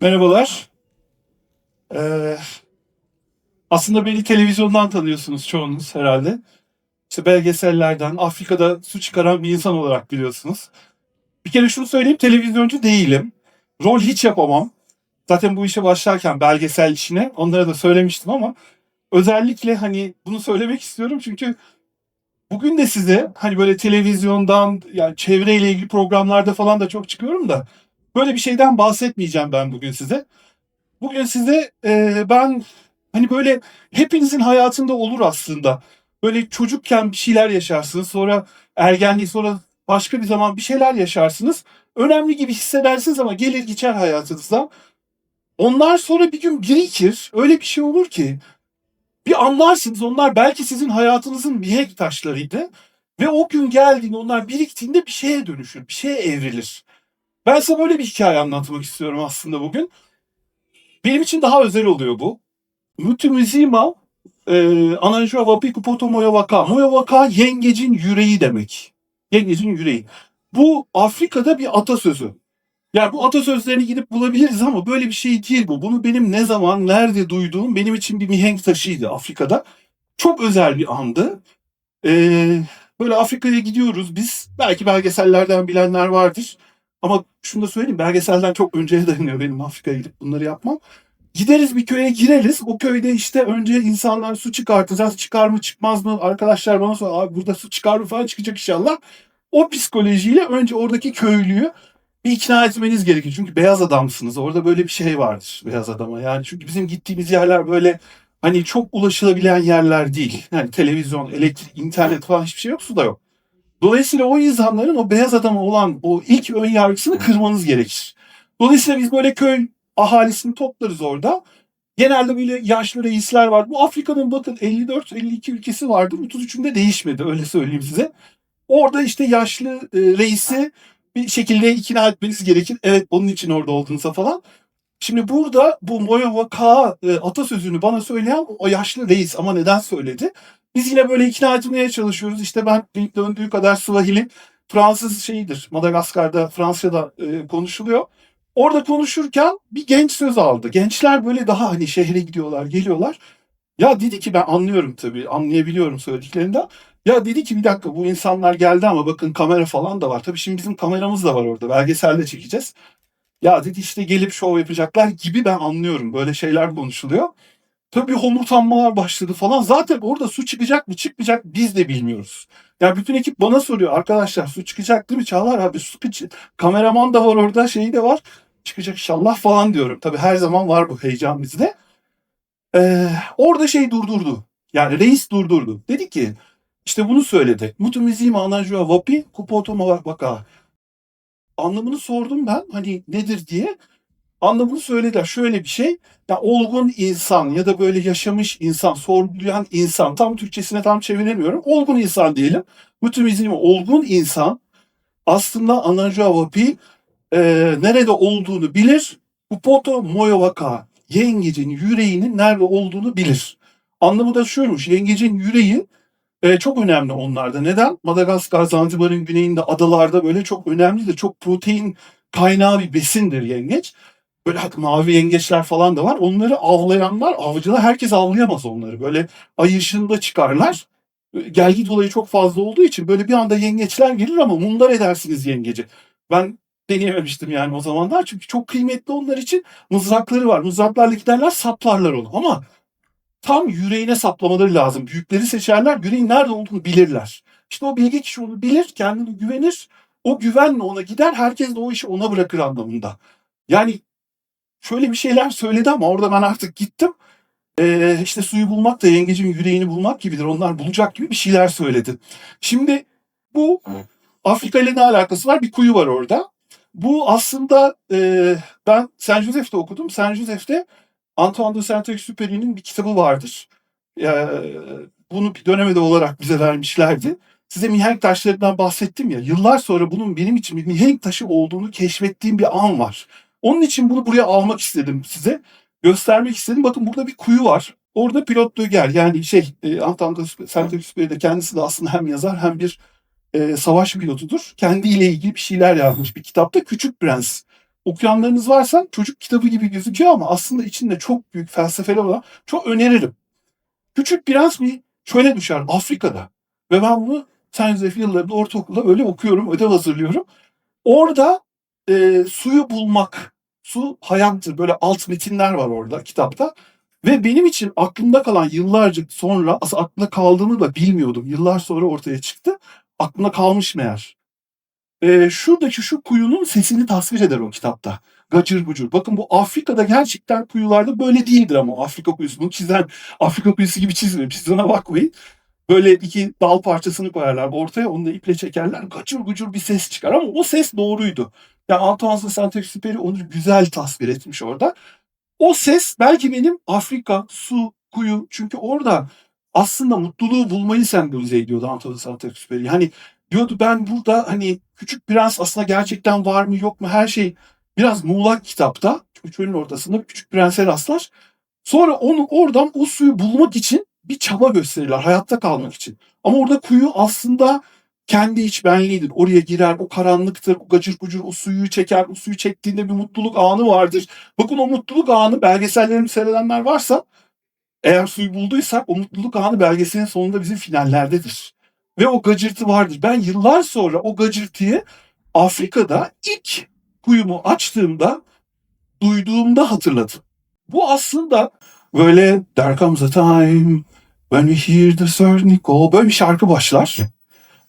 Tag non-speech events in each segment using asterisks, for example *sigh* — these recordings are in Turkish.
Merhabalar. Ee, aslında beni televizyondan tanıyorsunuz çoğunuz herhalde. İşte belgesellerden, Afrika'da su çıkaran bir insan olarak biliyorsunuz. Bir kere şunu söyleyeyim, televizyoncu değilim. Rol hiç yapamam. Zaten bu işe başlarken belgesel işine onlara da söylemiştim ama özellikle hani bunu söylemek istiyorum çünkü bugün de size hani böyle televizyondan yani çevreyle ilgili programlarda falan da çok çıkıyorum da böyle bir şeyden bahsetmeyeceğim ben bugün size. Bugün size e, ben hani böyle hepinizin hayatında olur aslında. Böyle çocukken bir şeyler yaşarsınız sonra ergenlik sonra başka bir zaman bir şeyler yaşarsınız. Önemli gibi hissedersiniz ama gelir geçer hayatınızda. Onlar sonra bir gün birikir. Öyle bir şey olur ki bir anlarsınız onlar belki sizin hayatınızın mihenk taşlarıydı. Ve o gün geldiğinde onlar biriktiğinde bir şeye dönüşür, bir şeye evrilir. Ben size böyle bir hikaye anlatmak istiyorum aslında bugün. Benim için daha özel oluyor bu. Mutumizima e, Ananjua Wapiku Poto Moyavaka. Moyavaka yengecin yüreği demek. Yengecin yüreği. Bu Afrika'da bir atasözü. Yani bu atasözlerini gidip bulabiliriz ama böyle bir şey değil bu. Bunu benim ne zaman, nerede duyduğum benim için bir mihenk taşıydı Afrika'da. Çok özel bir andı. Ee, böyle Afrika'ya gidiyoruz biz. Belki belgesellerden bilenler vardır. Ama şunu da söyleyeyim belgeselden çok önceye dayanıyor benim Afrika'ya gidip bunları yapmam. Gideriz bir köye gireriz. O köyde işte önce insanlar su çıkartacağız. Çıkar mı çıkmaz mı? Arkadaşlar bana soruyor. Abi burada su çıkar mı falan çıkacak inşallah. O psikolojiyle önce oradaki köylüyü bir ikna etmeniz gerekiyor. Çünkü beyaz adamsınız. Orada böyle bir şey vardır beyaz adama. Yani çünkü bizim gittiğimiz yerler böyle hani çok ulaşılabilen yerler değil. Yani televizyon, elektrik, internet falan hiçbir şey yok. Su da yok. Dolayısıyla o insanların o beyaz adama olan o ilk ön yargısını kırmanız gerekir. Dolayısıyla biz böyle köy ahalisini toplarız orada. Genelde böyle yaşlı reisler var. Bu Afrika'nın bakın 54-52 ülkesi vardı. 33'ünde değişmedi öyle söyleyeyim size. Orada işte yaşlı e, reisi bir şekilde ikna etmeniz gerekir. Evet onun için orada olduğunuza falan. Şimdi burada bu Moyo Vaka e, atasözünü bana söyleyen o yaşlı reis ama neden söyledi? Biz yine böyle ikna etmeye çalışıyoruz. İşte ben döndüğü kadar Swahili Fransız şeyidir. Madagaskar'da Fransa'da e, konuşuluyor. Orada konuşurken bir genç söz aldı. Gençler böyle daha hani şehre gidiyorlar, geliyorlar. Ya dedi ki ben anlıyorum tabii, anlayabiliyorum söylediklerinden. Ya dedi ki bir dakika bu insanlar geldi ama bakın kamera falan da var. Tabii şimdi bizim kameramız da var orada. Belgeselde çekeceğiz. Ya dedi işte gelip şov yapacaklar gibi ben anlıyorum. Böyle şeyler konuşuluyor. Tabii homurtanmalar başladı falan. Zaten orada su çıkacak mı çıkmayacak biz de bilmiyoruz. Ya bütün ekip bana soruyor. Arkadaşlar su çıkacak değil mi Çağlar abi? Su kameraman da var orada şeyi de var. Çıkacak inşallah falan diyorum. Tabii her zaman var bu heyecan bizde. Ee, orada şey durdurdu. Yani reis durdurdu. Dedi ki işte bunu söyledi. Mutumizim anajua vapi kupoto vaka. Anlamını sordum ben hani nedir diye. Anlamını söylediler. Şöyle bir şey. Ya olgun insan ya da böyle yaşamış insan, sorgulayan insan. Tam Türkçesine tam çeviremiyorum. Olgun insan diyelim. Mutumizm olgun insan aslında anajua vapi e, nerede olduğunu bilir. Kupoto moyovaka. Yengecin yüreğinin nerede olduğunu bilir. Anlamı da şuymuş. Yengecin yüreği e, çok önemli onlarda. Neden? Madagaskar, Zanzibar'ın güneyinde adalarda böyle çok önemlidir. Çok protein kaynağı bir besindir yengeç. Böyle hatta mavi yengeçler falan da var. Onları avlayanlar, avcılar herkes avlayamaz onları. Böyle ay ışığında çıkarlar. Gelgit olayı çok fazla olduğu için böyle bir anda yengeçler gelir ama mundar edersiniz yengeci. Ben deneyememiştim yani o zamanlar. Çünkü çok kıymetli onlar için mızrakları var. Mızraklarla giderler saplarlar onu. Ama tam yüreğine saplamaları lazım. Büyükleri seçerler, yüreğin nerede olduğunu bilirler. İşte o bilgi kişi onu bilir, kendine güvenir. O güvenle ona gider, herkes de o işi ona bırakır anlamında. Yani şöyle bir şeyler söyledi ama orada ben artık gittim. Ee, işte suyu bulmak da yengecin yüreğini bulmak gibidir. Onlar bulacak gibi bir şeyler söyledi. Şimdi bu Afrika ile ne alakası var? Bir kuyu var orada. Bu aslında e, ben Saint Joseph'te okudum. Saint Joseph'te Antoine de Saint-Exupéry'nin bir kitabı vardır. Ee, bunu bir dönemede olarak bize vermişlerdi. Size mihenk taşlarından bahsettim ya. Yıllar sonra bunun benim için bir mihenk taşı olduğunu keşfettiğim bir an var. Onun için bunu buraya almak istedim size. Göstermek istedim. Bakın burada bir kuyu var. Orada pilot döger yani şey e, de Saint-Exupéry de kendisi de aslında hem yazar hem bir e, savaş pilotudur. Kendiyle ilgili bir şeyler yazmış bir kitapta. Küçük Prens okuyanlarınız varsa çocuk kitabı gibi gözüküyor ama aslında içinde çok büyük felsefeler olan çok öneririm. Küçük Prens bir şöyle düşer Afrika'da ve ben bunu Science yıllarında ortaokulda öyle okuyorum, ödev hazırlıyorum. Orada e, suyu bulmak, su hayattır. Böyle alt metinler var orada kitapta. Ve benim için aklımda kalan yıllarca sonra aslında aklımda kaldığını da bilmiyordum. Yıllar sonra ortaya çıktı. Aklımda kalmış meğer. Ee, şuradaki şu kuyunun sesini tasvir eder o kitapta. Gacır gucur. Bakın bu Afrika'da gerçekten kuyularda böyle değildir ama Afrika kuyusu. Bunu çizen Afrika kuyusu gibi çizmiyor. Çizene bakmayın. Böyle iki dal parçasını koyarlar ortaya onu da iple çekerler. Gacır gucur bir ses çıkar ama o ses doğruydu. Yani Antoine Saint-Exupéry onu güzel tasvir etmiş orada. O ses belki benim Afrika, su, kuyu çünkü orada aslında mutluluğu bulmayı sembolize ediyordu Antoine Saint-Exupéry. Hani diyordu ben burada hani Küçük Prens aslında gerçekten var mı yok mu her şey biraz muğlak kitapta. Çünkü çölün ortasında Küçük Prens'e rastlar. Sonra onu oradan o suyu bulmak için bir çaba gösterirler hayatta kalmak için. Ama orada kuyu aslında kendi iç benliğidir. Oraya girer, o karanlıktır, o gacır gucur o suyu çeker, o suyu çektiğinde bir mutluluk anı vardır. Bakın o mutluluk anı belgesellerimi seyredenler varsa eğer suyu bulduysak o mutluluk anı belgeselin sonunda bizim finallerdedir. Ve o gacırtı vardır. Ben yıllar sonra o gacırtıyı Afrika'da ilk kuyumu açtığımda duyduğumda hatırladım. Bu aslında böyle There comes a time when we hear the certain call böyle bir şarkı başlar.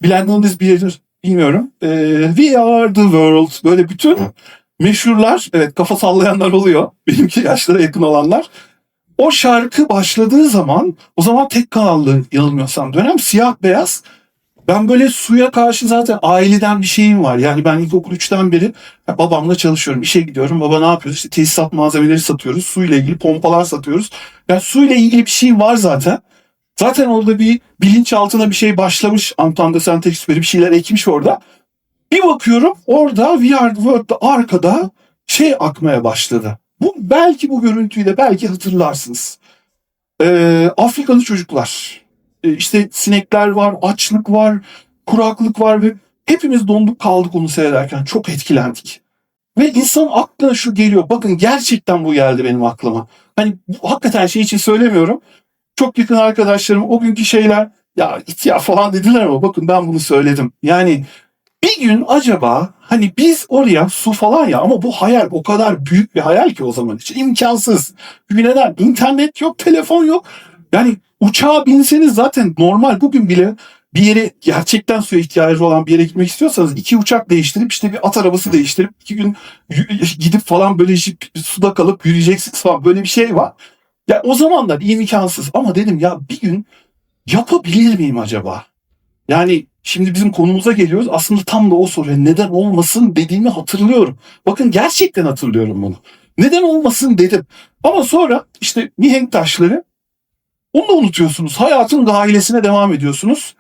Bilenleriniz bilir bilmiyorum. Ee, we are the world böyle bütün meşhurlar evet kafa sallayanlar oluyor. Benimki yaşlara yakın olanlar. O şarkı başladığı zaman o zaman tek kanallı yanılmıyorsam dönem siyah beyaz ben böyle suya karşı zaten aileden bir şeyim var. Yani ben ilkokul 3'ten beri babamla çalışıyorum. işe gidiyorum. Baba ne yapıyoruz? İşte tesisat malzemeleri satıyoruz. Suyla ilgili pompalar satıyoruz. Yani suyla ilgili bir şey var zaten. Zaten orada bir bilinçaltına bir şey başlamış. Antoine de Saint-Exupéry bir şeyler ekmiş orada. Bir bakıyorum orada The World'da arkada şey akmaya başladı. Bu belki bu görüntüyü de belki hatırlarsınız. Ee, Afrikalı çocuklar. Ee, işte sinekler var, açlık var, kuraklık var ve hepimiz donduk kaldık onu seyrederken. Çok etkilendik. Ve insan aklına şu geliyor. Bakın gerçekten bu geldi benim aklıma. Hani hakikaten şey için söylemiyorum. Çok yakın arkadaşlarım o günkü şeyler ya ihtiyar falan dediler ama bakın ben bunu söyledim. Yani bir gün acaba hani biz oraya su falan ya ama bu hayal o kadar büyük bir hayal ki o zaman için imkansız. Çünkü neden? İnternet yok, telefon yok. Yani uçağa binseniz zaten normal bugün bile bir yere gerçekten suya ihtiyacı olan bir yere gitmek istiyorsanız iki uçak değiştirip işte bir at arabası değiştirip iki gün gidip falan böyle suda kalıp yürüyeceksiniz falan böyle bir şey var. Ya o zamanlar imkansız ama dedim ya bir gün yapabilir miyim acaba? Yani şimdi bizim konumuza geliyoruz. Aslında tam da o soruya neden olmasın dediğimi hatırlıyorum. Bakın gerçekten hatırlıyorum bunu. Neden olmasın dedim. Ama sonra işte mihenk taşları onu da unutuyorsunuz. Hayatın gailesine devam ediyorsunuz.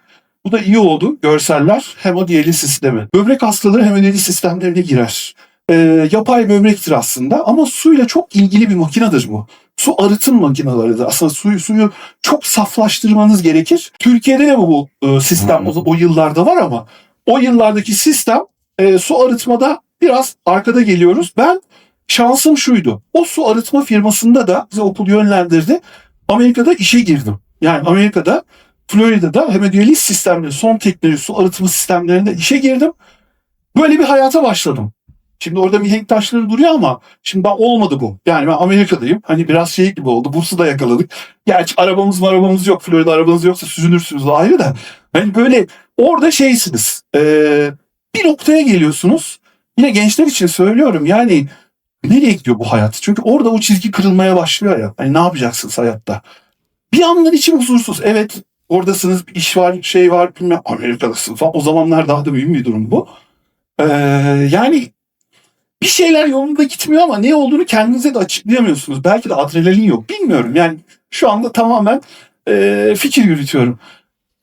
Bu da iyi oldu. Görseller hemodiyaliz sistemi. Böbrek hastaları hemodiyaliz sistemlerine girer. Ee, yapay böbrektir aslında ama suyla çok ilgili bir makinedir bu. Su arıtım makineleridir. Aslında suyu suyu çok saflaştırmanız gerekir. Türkiye'de de bu e, sistem o, o yıllarda var ama o yıllardaki sistem e, su arıtmada biraz arkada geliyoruz. Ben şansım şuydu. O su arıtma firmasında da bize okul yönlendirdi. Amerika'da işe girdim. Yani Amerika'da Florida'da hemodiyaliz sistemleri, son teknoloji su arıtma sistemlerinde işe girdim. Böyle bir hayata başladım. Şimdi orada mihenk taşları duruyor ama şimdi ben olmadı bu. Yani ben Amerika'dayım. Hani biraz şey gibi oldu. Bursu da yakaladık. Gerçi arabamız arabamız yok. Florida arabanız yoksa süzülürsünüz ayrı da. Hani böyle orada şeysiniz. Ee, bir noktaya geliyorsunuz. Yine gençler için söylüyorum. Yani nereye gidiyor bu hayat? Çünkü orada o çizgi kırılmaya başlıyor ya. Hani ne yapacaksınız hayatta? Bir anlar için huzursuz. Evet oradasınız bir iş var şey var bilmem Amerika'dasın falan. O zamanlar daha da mühim bir durum bu. Ee, yani bir şeyler yolunda gitmiyor ama ne olduğunu kendinize de açıklayamıyorsunuz. Belki de adrenalin yok. Bilmiyorum. Yani şu anda tamamen e, fikir yürütüyorum.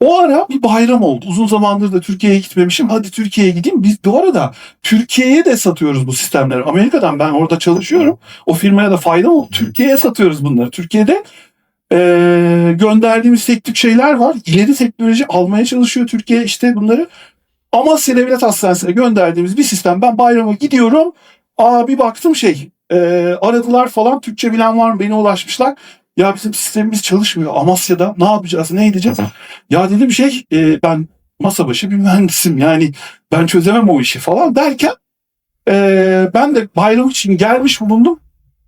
O ara bir bayram oldu. Uzun zamandır da Türkiye'ye gitmemişim. Hadi Türkiye'ye gideyim. Biz bu arada Türkiye'ye de satıyoruz bu sistemleri. Amerika'dan ben orada çalışıyorum. O firmaya da fayda oldu. Türkiye'ye satıyoruz bunları. Türkiye'de e, gönderdiğimiz tek tük şeyler var. İleri teknoloji almaya çalışıyor Türkiye işte bunları. Amasya Devlet Hastanesi'ne gönderdiğimiz bir sistem. Ben bayrama gidiyorum. Aa bir baktım şey e, aradılar falan Türkçe bilen var mı beni ulaşmışlar. Ya bizim sistemimiz çalışmıyor Amasya'da ne yapacağız ne edeceğiz? Ya dedim şey e, ben masa başı bir mühendisim yani ben çözemem o işi falan derken e, ben de bayram için gelmiş bulundum.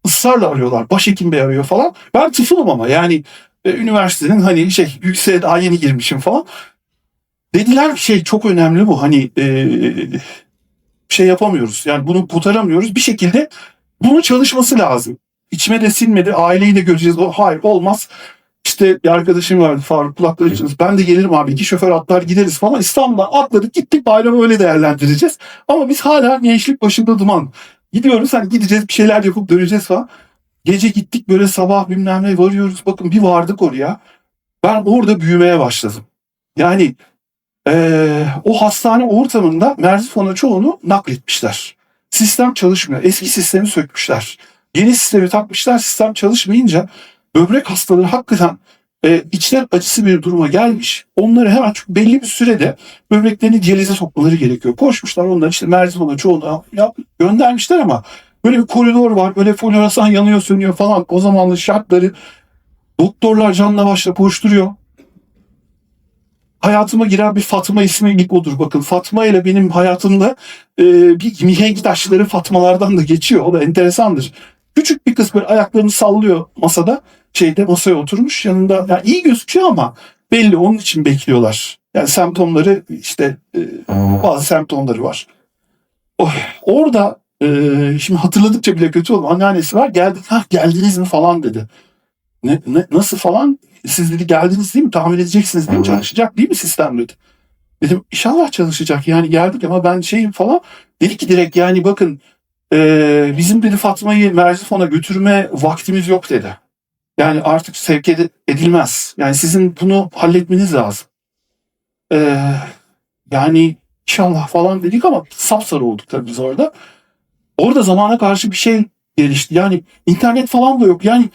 Israrla arıyorlar. Başhekim bey arıyor falan. Ben tıfılım ama yani e, üniversitenin hani şey yükseğe daha yeni girmişim falan. Dediler ki şey çok önemli bu hani e, şey yapamıyoruz. Yani bunu kurtaramıyoruz. Bir şekilde bunun çalışması lazım. İçime de sinmedi. Aileyi de göreceğiz. O, hayır olmaz. İşte bir arkadaşım vardı Faruk kulakları çınlasın. Ben de gelirim abi. iki şoför atlar gideriz falan. İstanbul'dan atladık gittik bayramı öyle değerlendireceğiz. Ama biz hala gençlik başında duman. Gidiyoruz hani gideceğiz bir şeyler yapıp döneceğiz falan. Gece gittik böyle sabah bilmem ne varıyoruz. Bakın bir vardık oraya. Ben orada büyümeye başladım. Yani eee, o hastane ortamında Merzifon'a çoğunu nakletmişler. Sistem çalışmıyor. Eski sistemi sökmüşler. Yeni sistemi takmışlar. Sistem çalışmayınca böbrek hastaları hakikaten e, içler acısı bir duruma gelmiş. Onları hemen çok belli bir sürede böbreklerini diyalize sokmaları gerekiyor. Koşmuşlar onlar işte Merzifon'a çoğunu göndermişler ama böyle bir koridor var. Böyle floresan yanıyor sönüyor falan. O zamanın şartları doktorlar canla başla koşturuyor. Hayatıma giren bir Fatma ismi ilk odur. Bakın Fatma ile benim hayatımda e, bir mihenk taşları Fatmalardan da geçiyor. O da enteresandır. Küçük bir kız böyle ayaklarını sallıyor masada. Şeyde masaya oturmuş yanında. Yani iyi gözüküyor ama belli onun için bekliyorlar. Yani semptomları işte e, bazı semptomları var. Oh, orada e, şimdi hatırladıkça bile kötü oldu. Anneannesi var geldik ha geldiniz mi falan dedi. Ne, ne, nasıl falan siz dedi geldiniz değil mi tahmin edeceksiniz değil mi çalışacak değil mi sistem dedi. Dedim inşallah çalışacak yani geldik ama ben şeyim falan. Dedi ki direkt yani bakın e, bizim dedi Fatma'yı Merzifon'a götürme vaktimiz yok dedi. Yani artık sevk ed- edilmez. Yani sizin bunu halletmeniz lazım. E, yani inşallah falan dedik ama sapsarı olduk tabii biz orada. Orada zamana karşı bir şey gelişti. Yani internet falan da yok. Yani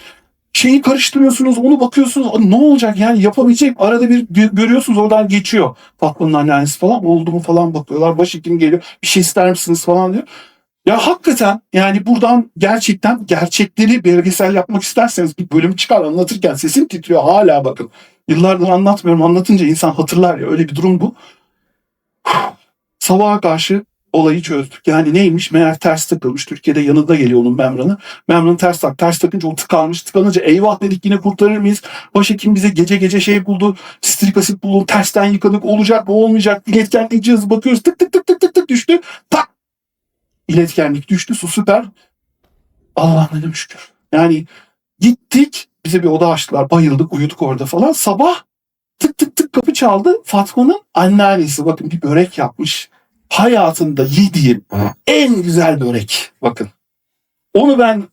şeyi karıştırıyorsunuz, onu bakıyorsunuz. "Aa, Ne olacak yani yapabilecek arada bir gö- görüyorsunuz oradan geçiyor. Fatma'nın anneannesi falan oldu mu falan bakıyorlar. Başhekim geliyor. Bir şey ister misiniz falan diyor. Ya hakikaten yani buradan gerçekten gerçekleri belgesel yapmak isterseniz bir bölüm çıkar anlatırken sesim titriyor hala bakın. Yıllardır anlatmıyorum anlatınca insan hatırlar ya öyle bir durum bu. *sighs* Sabaha karşı olayı çözdük. Yani neymiş? Meğer ters takılmış. Türkiye'de yanında geliyor onun membranı. Membranı ters tak. Ters takınca o tıkanmış. Tıkanınca eyvah dedik yine kurtarır mıyız? Başhekim bize gece gece şey buldu. Strik asit buldu. Tersten yıkadık. Olacak mı olmayacak. İletkenlik cihazı bakıyoruz. Tık tık tık tık tık tık düştü. Tak. İletkenlik düştü. Su süper. Allah'ım dedim şükür. Yani gittik. Bize bir oda açtılar. Bayıldık. Uyuduk orada falan. Sabah tık tık tık kapı çaldı. Fatma'nın anneannesi bakın bir börek yapmış. Hayatında yediğim en güzel börek. Bakın. Onu ben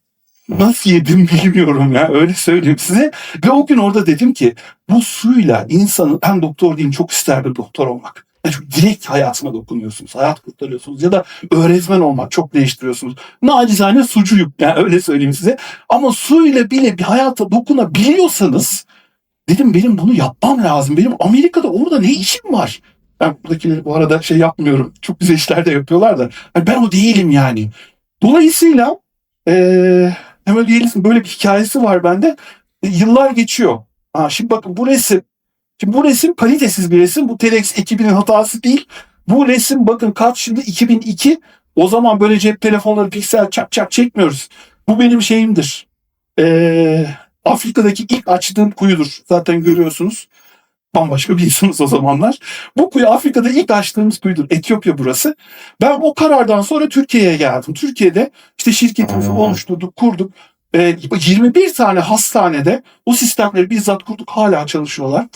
nasıl yedim *laughs* bilmiyorum ya öyle söyleyeyim size. Ve o gün orada dedim ki bu suyla insanın ben doktor değilim çok isterdim doktor olmak. Yani çünkü direkt hayatıma dokunuyorsunuz. Hayat kurtarıyorsunuz. Ya da öğretmen olmak çok değiştiriyorsunuz. Nacizane sucuyum. Yani öyle söyleyeyim size. Ama suyla bile bir hayata dokunabiliyorsanız dedim benim bunu yapmam lazım. Benim Amerika'da orada ne işim var? Ben buradakileri bu arada şey yapmıyorum. Çok güzel işler de yapıyorlar da. Hani ben o değilim yani. Dolayısıyla eee Emel Yeliz'in böyle bir hikayesi var bende. E, yıllar geçiyor. Ha, şimdi bakın bu resim. Şimdi bu resim kalitesiz bir resim. Bu TEDx ekibinin hatası değil. Bu resim bakın kaç yılı 2002. O zaman böyle cep telefonları piksel çak çak çekmiyoruz. Bu benim şeyimdir. Eee Afrika'daki ilk açtığım kuyudur. Zaten görüyorsunuz. Bambaşka bir insanız o zamanlar. Bu kuyu Afrika'da ilk açtığımız kuyudur. Etiyopya burası. Ben o karardan sonra Türkiye'ye geldim. Türkiye'de işte şirketimizi Hmm. oluşturduk, kurduk. Ee, 21 tane hastanede o sistemleri bizzat kurduk. Hala çalışıyorlar.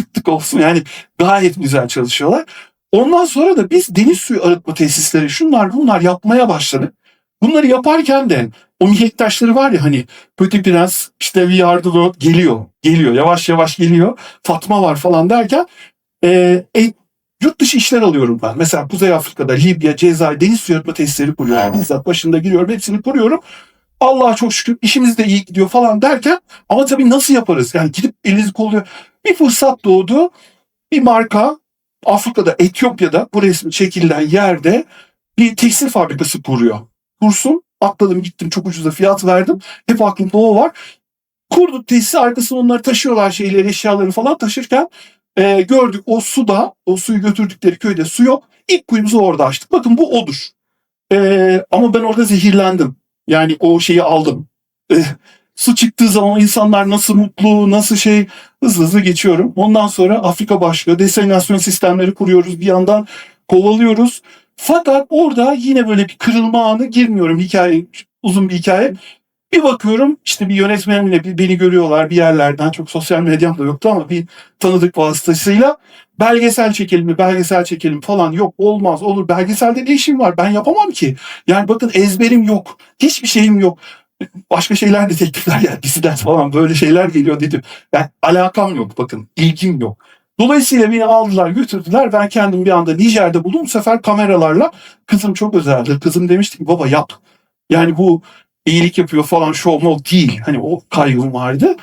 Tık tık olsun yani gayet güzel çalışıyorlar. Ondan sonra da biz deniz suyu arıtma tesisleri şunlar bunlar yapmaya başladık. Bunları yaparken de o mihenk taşları var ya hani Petit Prens işte We Are geliyor. Geliyor yavaş yavaş geliyor. Fatma var falan derken e, e, yurt dışı işler alıyorum ben. Mesela Kuzey Afrika'da, Libya, Cezayir deniz suyu arıtma tesisleri kuruyorum. Bizzat başında giriyorum hepsini kuruyorum. Allah'a çok şükür işimiz de iyi gidiyor falan derken ama tabii nasıl yaparız? Yani gidip elinizi kolluyor. Bir fırsat doğdu. Bir marka Afrika'da, Etiyopya'da bu resmi çekilen yerde bir tekstil fabrikası kuruyor. kursun. Atladım gittim çok ucuza fiyat verdim. Hep aklımda o var. Kurduk tesisi arkasına onları taşıyorlar şeyleri eşyaları falan taşırken e, gördük o suda o suyu götürdükleri köyde su yok. İlk kuyumuzu orada açtık. Bakın bu odur. E, ama ben orada zehirlendim. Yani o şeyi aldım. E, su çıktığı zaman insanlar nasıl mutlu, nasıl şey hızlı hızlı geçiyorum. Ondan sonra Afrika başlıyor. Desalinasyon sistemleri kuruyoruz. Bir yandan kovalıyoruz. Fakat orada yine böyle bir kırılma anı girmiyorum. Hikaye uzun bir hikaye. Bir bakıyorum işte bir yönetmenimle bir- beni görüyorlar bir yerlerden. Çok sosyal medyam da yoktu ama bir tanıdık vasıtasıyla belgesel çekelim belgesel çekelim falan yok olmaz olur belgeselde ne işim var ben yapamam ki. Yani bakın ezberim yok hiçbir şeyim yok. Başka şeyler de teklifler ya diziler falan böyle şeyler geliyor dedim. Yani alakam yok bakın ilgim yok. Dolayısıyla beni aldılar götürdüler. Ben kendim bir anda Nijer'de buldum. Bu sefer kameralarla kızım çok özeldi. Kızım demişti ki baba yap. Yani bu iyilik yapıyor falan show mo değil. Hani o kaygım vardı.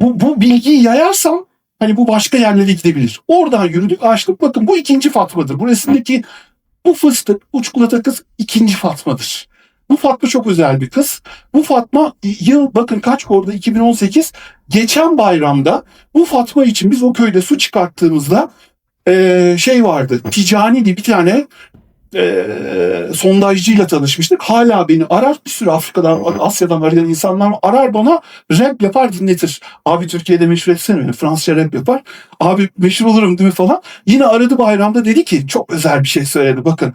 Bu, bu bilgiyi yayarsam hani bu başka yerlere gidebilir. Oradan yürüdük açtık. Bakın bu ikinci Fatma'dır. Bu resimdeki bu fıstık, bu çikolata kız ikinci Fatma'dır. Bu Fatma çok özel bir kız. Bu Fatma yıl bakın kaç orada 2018 geçen bayramda bu Fatma için biz o köyde su çıkarttığımızda eee, şey vardı. Ticani diye bir tane eee sondajcıyla tanışmıştık. Hala beni arar bir sürü Afrika'dan, Asya'dan arayan insanlar arar bana rap yapar dinletir. Abi Türkiye'de meşhur etsene beni. Fransızca rap yapar. Abi meşhur olurum değil mi falan. Yine aradı bayramda dedi ki çok özel bir şey söyledi. Bakın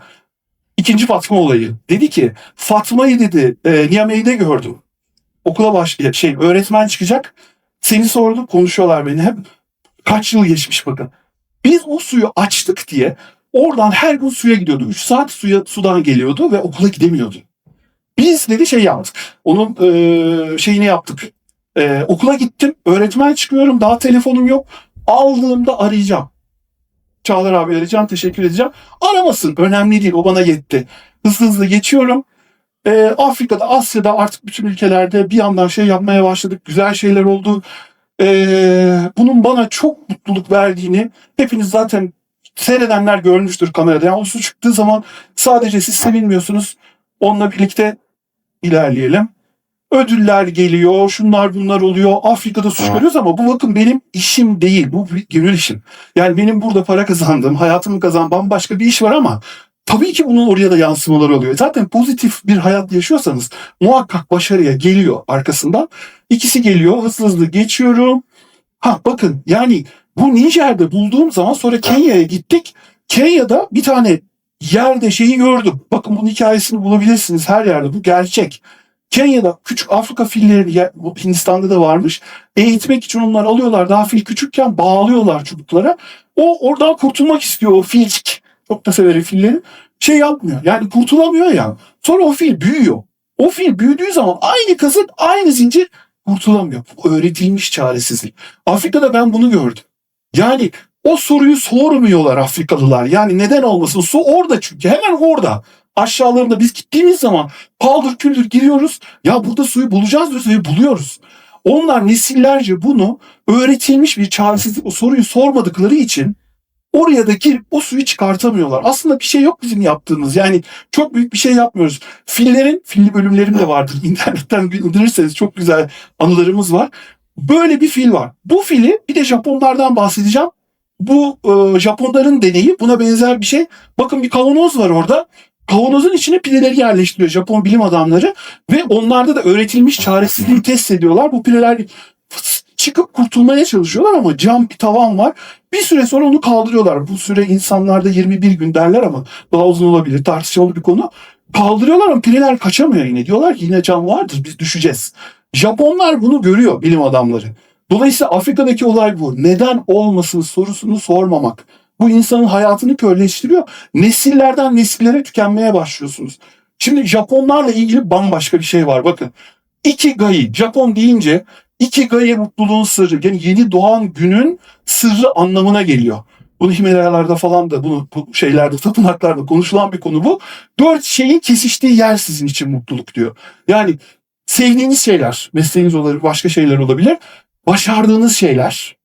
ikinci Fatma olayı. Dedi ki Fatma'yı dedi e, Niamey'de gördüm. Okula baş şey öğretmen çıkacak. Seni sordu konuşuyorlar beni hep. Kaç yıl geçmiş bakın. Biz o suyu açtık diye oradan her gün suya gidiyordu. 3 saat suya sudan geliyordu ve okula gidemiyordu. Biz dedi şey yaptık. Onun e, şeyini yaptık. E, okula gittim. Öğretmen çıkıyorum. Daha telefonum yok. Aldığımda arayacağım. Çağlar abi arayacağım. Teşekkür edeceğim. Aramasın. Önemli değil. O bana yetti. Hızlı hızlı geçiyorum. E, Afrika'da, Asya'da artık bütün ülkelerde bir yandan şey yapmaya başladık. Güzel şeyler oldu. E, bunun bana çok mutluluk verdiğini hepiniz zaten seyredenler görmüştür kamerada. Yani o su çıktığı zaman sadece siz sevinmiyorsunuz. Onunla birlikte ilerleyelim. Ödüller geliyor, şunlar bunlar oluyor. Afrika'da su çıkarıyoruz ama bu bakın benim işim değil. Bu bir gönül işim. Yani benim burada para kazandığım, hayatımı kazan bambaşka bir iş var ama tabii ki bunun oraya da yansımaları oluyor. Zaten pozitif bir hayat yaşıyorsanız muhakkak başarıya geliyor arkasından. İkisi geliyor, hızlı hızlı geçiyorum. Ha bakın yani bu Nijer'de bulduğum zaman sonra Kenya'ya gittik. Kenya'da bir tane yerde şeyi gördüm. Bakın bunun hikayesini bulabilirsiniz her yerde. Bu gerçek. Kenya'da küçük Afrika bu Hindistan'da da varmış. Eğitmek için onları alıyorlar. Daha fil küçükken bağlıyorlar çubuklara. O oradan kurtulmak istiyor o filcik. Çok da severim filleri. Şey yapmıyor. Yani kurtulamıyor ya. Sonra o fil büyüyor. O fil büyüdüğü zaman aynı kazık, aynı zincir kurtulamıyor. Bu öğretilmiş çaresizlik. Afrika'da ben bunu gördüm. Yani o soruyu sormuyorlar Afrikalılar. Yani neden olmasın? Su orada çünkü. Hemen orada. Aşağılarında biz gittiğimiz zaman paldır küldür giriyoruz. Ya burada suyu bulacağız diyoruz ve buluyoruz. Onlar nesillerce bunu öğretilmiş bir çaresizlik o soruyu sormadıkları için oraya da girip o suyu çıkartamıyorlar. Aslında bir şey yok bizim yaptığımız. Yani çok büyük bir şey yapmıyoruz. Fillerin, filli bölümlerim de vardır. *laughs* İnternetten indirirseniz çok güzel anılarımız var. Böyle bir fil var. Bu fili bir de Japonlardan bahsedeceğim. Bu e, Japonların deneyi buna benzer bir şey. Bakın bir kavanoz var orada. Kavanozun içine pileleri yerleştiriyor Japon bilim adamları ve onlarda da öğretilmiş çaresizliği test ediyorlar. Bu pileler fıs- çıkıp kurtulmaya çalışıyorlar ama cam bir tavan var. Bir süre sonra onu kaldırıyorlar. Bu süre insanlarda 21 gün derler ama daha uzun olabilir. Tartışmalı bir konu. Kaldırıyorlar ama pileler kaçamıyor yine. Diyorlar ki yine cam vardır biz düşeceğiz. Japonlar bunu görüyor bilim adamları. Dolayısıyla Afrika'daki olay bu. Neden olmasın sorusunu sormamak. Bu insanın hayatını körleştiriyor. Nesillerden nesillere tükenmeye başlıyorsunuz. Şimdi Japonlarla ilgili bambaşka bir şey var bakın. Ikigai, Japon deyince Ikigai mutluluğun sırrı. Yani yeni doğan günün sırrı anlamına geliyor. Bunu Himalayalarda falan da bunu bu şeylerde tapınaklarda konuşulan bir konu bu. Dört şeyin kesiştiği yer sizin için mutluluk diyor. Yani sevdiğiniz şeyler, mesleğiniz olabilir, başka şeyler olabilir. Başardığınız şeyler.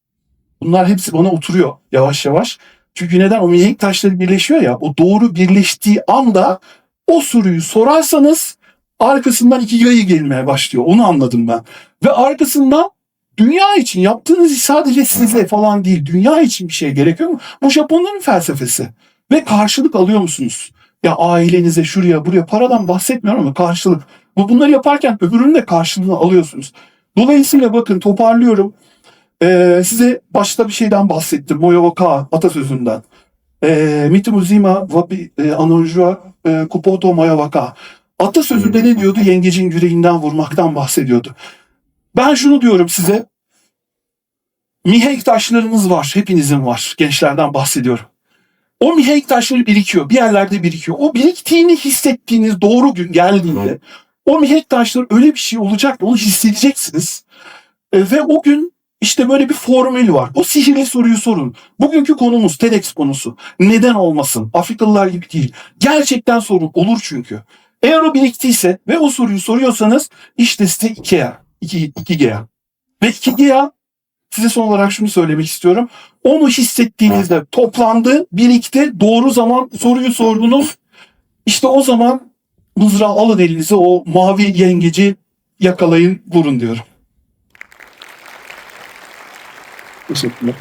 Bunlar hepsi bana oturuyor yavaş yavaş. Çünkü neden? O mihenk taşları birleşiyor ya. O doğru birleştiği anda o soruyu sorarsanız Arkasından Ikigai'ye gelmeye başlıyor. Onu anladım ben. Ve arkasından dünya için yaptığınız iş sadece size falan değil. Dünya için bir şey gerekiyor mu? Bu Japonların felsefesi. Ve karşılık alıyor musunuz? Ya ailenize şuraya buraya paradan bahsetmiyorum ama karşılık. Bu bunları yaparken öbürünün de karşılığını alıyorsunuz. Dolayısıyla bakın toparlıyorum. Ee, size başta bir şeyden bahsettim. Moyoka atasözünden. Ee, Mitumuzima wabi e, anonjua e, kupoto moyawaka. Atasözünde ne diyordu? Yengecin yüreğinden vurmaktan bahsediyordu. Ben şunu diyorum size. Mihenk taşlarınız var. Hepinizin var. Gençlerden bahsediyorum. O mihenk taşları birikiyor. Bir yerlerde birikiyor. O biriktiğini hissettiğiniz doğru gün geldiğinde o mihenk taşları öyle bir şey olacak onu hissedeceksiniz. E, ve o gün işte böyle bir formül var. O sihirli soruyu sorun. Bugünkü konumuz TEDx konusu. Neden olmasın? Afrikalılar gibi değil. Gerçekten sorun. Olur çünkü. Eğer o biriktiyse ve o soruyu soruyorsanız işte size IKEA. İki, IKEA. Ve IKEA size son olarak şunu söylemek istiyorum. Onu hissettiğinizde toplandı, birikti, doğru zaman soruyu sordunuz. İşte o zaman mızrağı alın elinize o mavi yengeci yakalayın, vurun diyorum. Isso, né?